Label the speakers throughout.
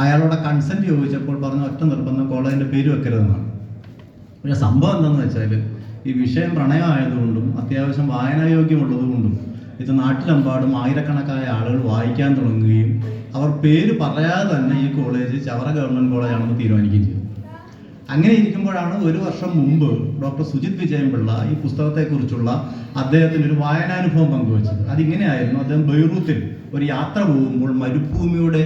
Speaker 1: അയാളോട് കൺസെന്റ് ചോദിച്ചപ്പോൾ പറഞ്ഞ ഒറ്റ നിർബന്ധം കോളേജിന്റെ പേര് വെക്കരുതെന്നാണ്. പക്ഷെ സംഭവം എന്താണെന്ന് വെച്ചാൽ ഈ വിഷയം പ്രണയമായതുകൊണ്ടും അത്യാവശ്യം വായനായോഗ്യമുള്ളതുകൊണ്ടും ഇത് നാട്ടിലെമ്പാടും ആയിരക്കണക്കായ ആളുകൾ വായിക്കാൻ തുടങ്ങുകയും അവർ പേര് പറയാതെ തന്നെ ഈ കോളേജ് ചവറ ഗവൺമെന്റ് കോളേജാണെന്ന് തീരുമാനിക്കുകയും ചെയ്തു. അങ്ങനെ ഇരിക്കുമ്പോഴാണ് ഒരു വർഷം മുമ്പ് ഡോക്ടർ സുജിത് വിജയൻപിള്ള ഈ പുസ്തകത്തെക്കുറിച്ചുള്ള അദ്ദേഹത്തിന്റെ ഒരു വായനാനുഭവം പങ്കുവച്ചത്. അതിങ്ങനെയായിരുന്നു അദ്ദേഹം ബൈറൂത്തിൽ ഒരു യാത്ര പോകുമ്പോൾ മരുഭൂമിയുടെ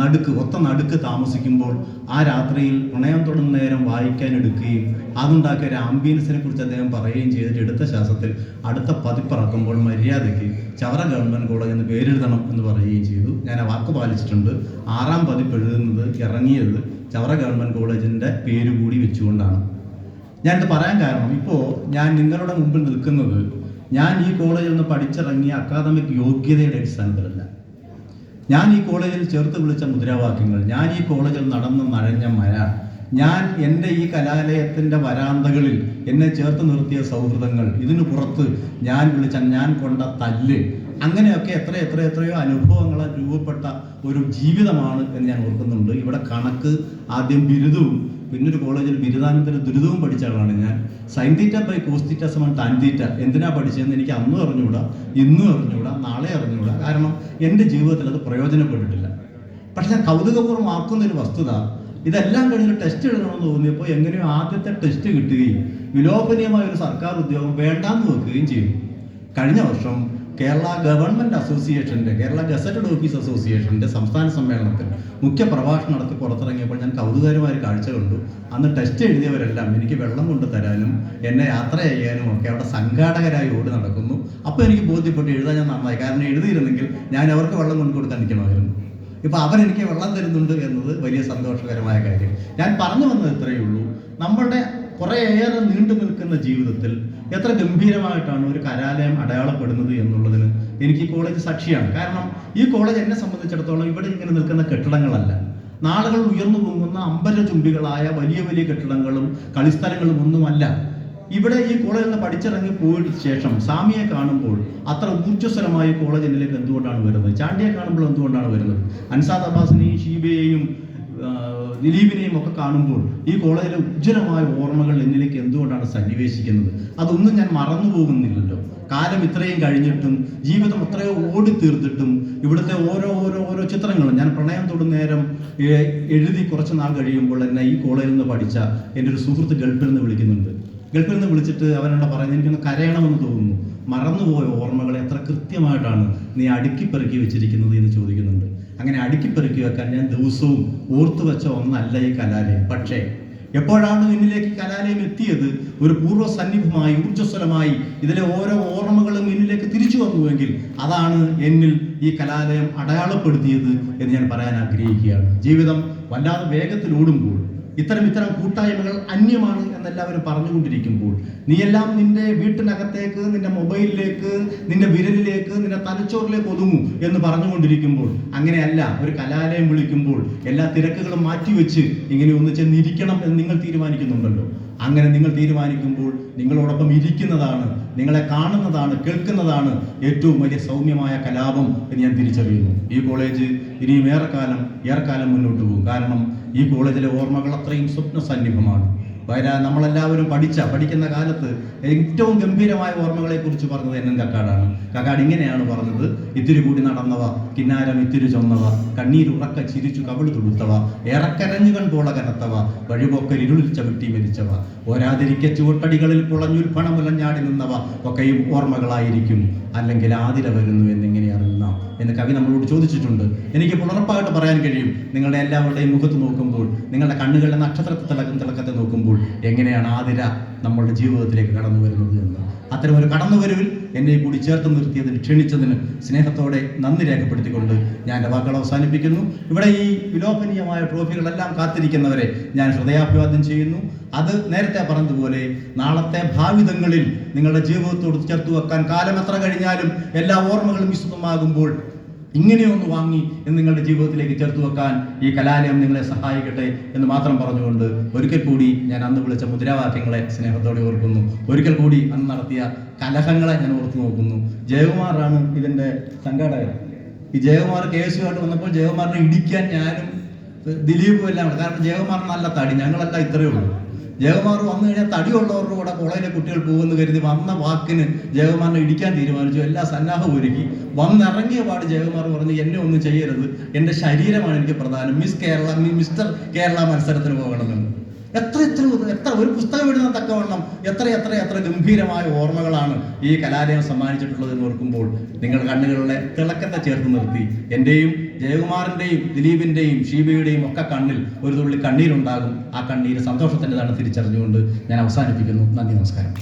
Speaker 1: നടുക്ക് ഒത്ത നടുക്ക് താമസിക്കുമ്പോൾ ആ രാത്രിയിൽ പ്രണയം തുടങ്ങുന്ന നേരം വായിക്കാൻ എടുക്കുകയും അതുണ്ടാക്കിയ ഒരു ആംബിയൻസിനെ കുറിച്ച് അദ്ദേഹം പറയുകയും ചെയ്തിട്ട് എടുത്ത ശ്വാസത്തിൽ അടുത്ത പതിപ്പിറക്കുമ്പോൾ മര്യാദയ്ക്ക് ചവറ ഗവൺമെന്റ് കോളേജ് എന്ന് പേരെഴുതണം എന്ന് പറയുകയും ചെയ്തു. ഞാൻ ആ വാക്ക് പാലിച്ചിട്ടുണ്ട്. ആറാം പതിപ്പ് എഴുതുന്നത് ഇറങ്ങിയത് ചവറ ഗവൺമെന്റ് കോളേജിന്റെ പേര് കൂടി വെച്ചുകൊണ്ടാണ്. ഇത് പറയാൻ കാരണം ഇപ്പോൾ ഞാൻ നിങ്ങളുടെ മുമ്പിൽ നിൽക്കുന്നത് ഞാൻ ഈ കോളേജിൽ നിന്ന് പഠിച്ചിറങ്ങിയ അക്കാദമിക് യോഗ്യതയുടെ അടിസ്ഥാനത്തിലല്ല. ഞാൻ ഈ കോളേജിൽ ചേർത്ത് വിളിച്ച മുദ്രാവാക്യങ്ങൾ ഞാൻ ഈ കോളേജിൽ നടന്ന് നഴഞ്ഞ മഴ ഞാൻ എന്റെ ഈ കലാലയത്തിന്റെ വരാന്തകളിൽ എന്നെ ചേർത്ത് നിർത്തിയ സൗഹൃദങ്ങൾ ഇതിനു പുറത്ത് ഞാൻ വിളിച്ച ഞാൻ കൊണ്ട തല്ല് അങ്ങനെയൊക്കെ എത്ര എത്ര എത്രയോ അനുഭവങ്ങളാൽ രൂപപ്പെട്ട ഒരു ജീവിതമാണ് എന്ന് ഞാൻ ഓർക്കുന്നുണ്ട്. ഇവിടെ കണക്ക് ആദ്യം ബിരുദവും പിന്നൊരു കോളേജിൽ ബിരുദാനന്തര ദുരിതവും പഠിച്ച ആളാണ് ഞാൻ. സൈൻ തീറ്റ ബൈ കോസ് സമം ടാൻ തീറ്റ. എന്തിനാ പഠിച്ചതെന്ന് എനിക്ക് അന്നും അറിഞ്ഞുകൂടാ ഇന്നും അറിഞ്ഞുകൂടാ നാളെ അറിഞ്ഞുകൂടാ. കാരണം എന്റെ ജീവിതത്തിൽ അത് പ്രയോജനപ്പെട്ടിട്ടില്ല. പക്ഷെ ഞാൻ കൗതുകപൂർവം ആക്കുന്ന ഒരു വസ്തുത ഇതെല്ലാം കഴിഞ്ഞ് ടെസ്റ്റ് എഴുതണമെന്ന് തോന്നിയപ്പോൾ എങ്ങനെയോ ആദ്യത്തെ ടെസ്റ്റ് കിട്ടുകയും വിലോപനീയമായ ഒരു സർക്കാർ ഉദ്യോഗം വേണ്ടാന്ന് വെക്കുകയും ചെയ്തു. കഴിഞ്ഞ വർഷം കേരള ഗവൺമെന്റ് അസോസിയേഷന്റെ കേരള ഗസറ്റഡ് ഓഫീസ് അസോസിയേഷന്റെ സംസ്ഥാന സമ്മേളനത്തിൽ മുഖ്യ പ്രഭാഷണം നടത്തി പുറത്തിറങ്ങിയപ്പോൾ ഞാൻ കൗതുകരമായ കാഴ്ച കണ്ടു. അന്ന് ടെസ്റ്റ് എഴുതിയവരെല്ലാം എനിക്ക് വെള്ളം കൊണ്ട് തരാനും എന്നെ യാത്ര ചെയ്യാനും ഒക്കെ അവിടെ സംഘാടകരായി ഓടി നടക്കുന്നു. അപ്പോൾ എനിക്ക് ബോധ്യപ്പെട്ടു എഴുതാൻ ഞാൻ നന്നായി. കാരണം എഴുതിയിരുന്നെങ്കിൽ ഞാൻ അവർക്ക് വെള്ളം കൊണ്ട് കൊടുക്കാൻ നിൽക്കണമായിരുന്നു. ഇപ്പോൾ അവർ എനിക്ക് വെള്ളം തരുന്നുണ്ട് എന്നത് വലിയ സന്തോഷകരമായ കാര്യം. ഞാൻ പറഞ്ഞു വന്നത് ഇത്രയേ ഉള്ളൂ. നമ്മളുടെ കുറേയേറെ നീണ്ടു നിൽക്കുന്ന ജീവിതത്തിൽ എത്ര ഗംഭീരമായിട്ടാണ് ഒരു കലാലയം അടയാളപ്പെടുന്നത് എന്നുള്ളതിന് എനിക്ക് ഈ കോളേജ് സാക്ഷിയാണ്. കാരണം ഈ കോളേജ് എന്നെ സംബന്ധിച്ചിടത്തോളം ഇവിടെ ഇങ്ങനെ നിൽക്കുന്ന കെട്ടിടങ്ങളല്ല. നാളുകൾ ഉയർന്നു പൊങ്ങുന്ന അമ്പല ചുംബികളായ വലിയ വലിയ കെട്ടിടങ്ങളും കളിസ്ഥലങ്ങളും ഒന്നുമല്ല. ഇവിടെ ഈ കോളേജിൽ നിന്ന് പഠിച്ചിറങ്ങി പോയിട്ട് ശേഷം സ്വാമിയെ കാണുമ്പോൾ അത്ര ഊർജസ്വലമായ കോളേജ് എന്നിലേക്ക് എന്തുകൊണ്ടാണ് വരുന്നത്? ചാണ്ടിയെ കാണുമ്പോൾ എന്തുകൊണ്ടാണ് വരുന്നത്? അൻസാദ് അബ്ബാസിനെയും ഷീബയെയും ദിലീപിനെയും ഒക്കെ കാണുമ്പോൾ ഈ കോളേജിലെ ഉജ്ജ്വലമായ ഓർമ്മകൾ എന്നിലേക്ക് എന്തുകൊണ്ടാണ് സന്നിവേശിക്കുന്നത്? അതൊന്നും ഞാൻ മറന്നു പോകുന്നില്ലല്ലോ. കാലം ഇത്രയും കഴിഞ്ഞിട്ടും ജീവിതം അത്രയോ ഓടി തീർത്തിട്ടും ഇവിടുത്തെ ഓരോ ഓരോ ഓരോ ചിത്രങ്ങളും ഞാൻ പ്രണയം തൊടും നേരം എഴുതി കുറച്ച് നാൾ കഴിയുമ്പോൾ എന്നെ ഈ കോളേജിൽ നിന്ന് പഠിച്ച എന്റെ ഒരു സുഹൃത്ത് ഗൾഫിൽ നിന്ന് വിളിക്കുന്നുണ്ട്. ഗൾഫിൽ നിന്ന് വിളിച്ചിട്ട് അവനോട് പറയുന്നത് എനിക്കൊന്ന് കരയണമെന്ന് തോന്നുന്നു. മറന്നുപോയ ഓർമ്മകളെ എത്ര കൃത്യമായിട്ടാണ് നീ അടുക്കി പെറുക്കി വെച്ചിരിക്കുന്നത്? എന്ന് ചോദിക്കുന്നുണ്ട്. അങ്ങനെ അടുക്കിപ്പെറുക്കി വെക്കാൻ ഞാൻ ദിവസവും ഓർത്തു വെച്ച ഒന്നല്ല ഈ കലാലയം. പക്ഷേ എപ്പോഴാണ് എന്നിലേക്ക് കലാലയം എത്തിയത്? ഒരു പൂർവ സന്നിധമായി ഊർജസ്വലമായി ഇതിലെ ഓരോ ഓർമ്മകളും എന്നിലേക്ക് തിരിച്ചു വന്നുവെങ്കിൽ അതാണ് എന്നിൽ ഈ കലാലയം അടയാളപ്പെടുത്തിയത് എന്ന് ഞാൻ പറയാൻ ആഗ്രഹിക്കുകയാണ്. ജീവിതം വല്ലാതെ വേഗത്തിൽ ഓടുമ്പോൾ ഇത്തരം ഇത്തരം കൂട്ടായ്മകൾ അന്യമാണ് എന്നെല്ലാവരും പറഞ്ഞുകൊണ്ടിരിക്കുമ്പോൾ. നീയെല്ലാം നിന്റെ വീട്ടിനകത്തേക്ക് നിന്റെ മൊബൈലിലേക്ക് നിന്റെ വിരലിലേക്ക് നിന്റെ തലച്ചോറിലേക്ക് ഒതുങ്ങൂ എന്ന് പറഞ്ഞുകൊണ്ടിരിക്കുമ്പോൾ അങ്ങനെയല്ല ഒരു കലാലയം വിളിക്കുമ്പോൾ എല്ലാ തിരക്കുകളും മാറ്റിവെച്ച് ഇങ്ങനെ ഒന്ന് ചെന്നിരിക്കണം എന്ന് നിങ്ങൾ തീരുമാനിക്കുന്നുണ്ടല്ലോ. അങ്ങനെ നിങ്ങൾ തീരുമാനിക്കുമ്പോൾ നിങ്ങളോടൊപ്പം ഇരിക്കുന്നതാണ് നിങ്ങളെ കാണുന്നതാണ് കേൾക്കുന്നതാണ് ഏറ്റവും വലിയ സൗമ്യമായ കലാപം എന്ന് ഞാൻ തിരിച്ചറിയുന്നു. ഈ കോളേജ് ഇനിയും ഏറെക്കാലം ഏറെക്കാലം മുന്നോട്ട് പോകും. കാരണം ഈ കോളേജിലെ ഓർമ്മകൾ അത്രയും സ്വപ്ന സന്നിഭമാണ് വരാ നമ്മളെല്ലാവരും പഠിച്ച പഠിക്കുന്ന കാലത്ത് ഏറ്റവും ഗംഭീരമായ ഓർമ്മകളെ കുറിച്ച് പറഞ്ഞത് എൻ എൻ കക്കാടാണ്. കക്കാട് ഇങ്ങനെയാണ് പറഞ്ഞത് ഇത്തിരി കൂടി നടന്നവ കിന്നാരം ഇത്തിരി ചൊന്നവ കണ്ണീരുറക്ക ചിരിച്ചു കവിൾ തുടുത്തവ ഏറക്കരഞ്ഞു കൺപോള കനത്തവ വഴിപോക്കൽ ഇരുളിൽ ചവിട്ടി മരിച്ചവ ഓരാതിരിക്ക ചുവട്ടടികളിൽ പുളഞ്ഞുൽ പണമുലഞ്ഞാടി നിന്നവ ഒക്കെയും ഓർമ്മകളായിരിക്കും. അല്ലെങ്കിൽ ആതിര വരുന്നു എന്നിങ്ങനെ അറിയുന്ന എന്ന് കവി നമ്മളോട് ചോദിച്ചിട്ടുണ്ട്. എനിക്ക് ഉണർപ്പായിട്ട് പറയാൻ കഴിയും. നിങ്ങളുടെ എല്ലാവരുടെയും മുഖത്ത് നോക്കുമ്പോൾ നിങ്ങളുടെ കണ്ണുകളുടെ നക്ഷത്രത്തെ തിളക്കം തിളക്കത്തെ നോക്കുമ്പോൾ എങ്ങനെയാണ് ആതിര നമ്മളുടെ ജീവിതത്തിലേക്ക് കടന്നു വരുന്നത് എന്ന്. അത്തരം ഒരു കടന്നുവരവിൽ എന്നെ കൂടി ചേർത്ത് നിർത്തിയതിന് ക്ഷണിച്ചതിന് സ്നേഹത്തോടെ നന്ദി രേഖപ്പെടുത്തിക്കൊണ്ട് ഞാൻ എന്റെ വാക്കുകൾ അവസാനിപ്പിക്കുന്നു. ഇവിടെ ഈ വിലോപനീയമായ ട്രോഫികളെല്ലാം കാത്തിരിക്കുന്നവരെ ഞാൻ ഹൃദയാഭിവാദ്യം ചെയ്യുന്നു. അത് നേരത്തെ പറഞ്ഞതുപോലെ നാളത്തെ ഭാവിതങ്ങളിൽ നിങ്ങളുടെ ജീവിതത്തോട് ചേർത്ത് വെക്കാൻ കാലം എത്ര കഴിഞ്ഞാലും എല്ലാ ഓർമ്മകളും വിശുദ്ധമാകുമ്പോൾ ഇങ്ങനെയൊന്ന് വാങ്ങി എന്ന് നിങ്ങളുടെ ജീവിതത്തിലേക്ക് ചേർത്ത് വെക്കാൻ ഈ കലാലയം നിങ്ങളെ സഹായിക്കട്ടെ എന്ന് മാത്രം പറഞ്ഞുകൊണ്ട് ഒരിക്കൽ കൂടി ഞാൻ അന്ന് വിളിച്ച മുദ്രാവാക്യങ്ങളെ സ്നേഹത്തോടെ ഓർക്കുന്നു. ഒരിക്കൽ കൂടി അന്ന് നടത്തിയ കലഹങ്ങളെ ഞാൻ ഓർത്തു നോക്കുന്നു. ജയകുമാറാണ് ഇതിന്റെ സംഘാടകൻ. ഈ ജയകുമാർ കേസുമായിട്ട് വന്നപ്പോൾ ജയകുമാറിനെ ഇടിക്കാൻ ഞാനും ദിലീപും എല്ലാം കാരണം ജയകുമാർ നല്ല തടി. ഞങ്ങളെല്ലാം ഇത്രയേ ഉള്ളൂ. ജയകുമാർ വന്നു കഴിഞ്ഞാൽ തടിയുള്ളവരുടെ കൂടെ കോളേജിലെ കുട്ടികൾ പോകുമെന്ന് കരുതി വന്ന വാക്കിന് ജയകുമാറിനെ ഇടിക്കാൻ തീരുമാനിച്ചു. എല്ലാ സന്നാഹവും ഒരുക്കി. വന്നിറങ്ങിയ പാട് ജയകുമാർ പറഞ്ഞു എന്നെ ഒന്നും ചെയ്യരുത്. എന്റെ ശരീരമാണ് എനിക്ക് പ്രധാനം. മിസ് കേരള മിസ്റ്റർ കേരള മത്സരത്തിന് പോകണമെന്ന്. എത്ര എത്ര എത്ര ഒരു പുസ്തകം ഇടുന്ന തക്കവണ്ണം എത്ര എത്ര എത്ര ഗംഭീരമായ ഓർമ്മകളാണ് ഈ കലാലയം സമ്മാനിച്ചിട്ടുള്ളത് എന്ന് ഓർക്കുമ്പോൾ നിങ്ങൾ കണ്ണുകളുടെ തിളക്കത്തെ ചേർത്ത് നിർത്തി. എന്റെയും ജയകുമാറിന്റെയും ദിലീപിന്റെയും ഷീബയുടെയും ഒക്കെ കണ്ണിൽ ഒരു തുള്ളി കണ്ണീരുണ്ടാകും. ആ കണ്ണീര് സന്തോഷത്തിന്റെതാണ് തിരിച്ചറിഞ്ഞുകൊണ്ട് ഞാൻ അവസാനിപ്പിക്കുന്നു. നന്ദി നമസ്കാരം.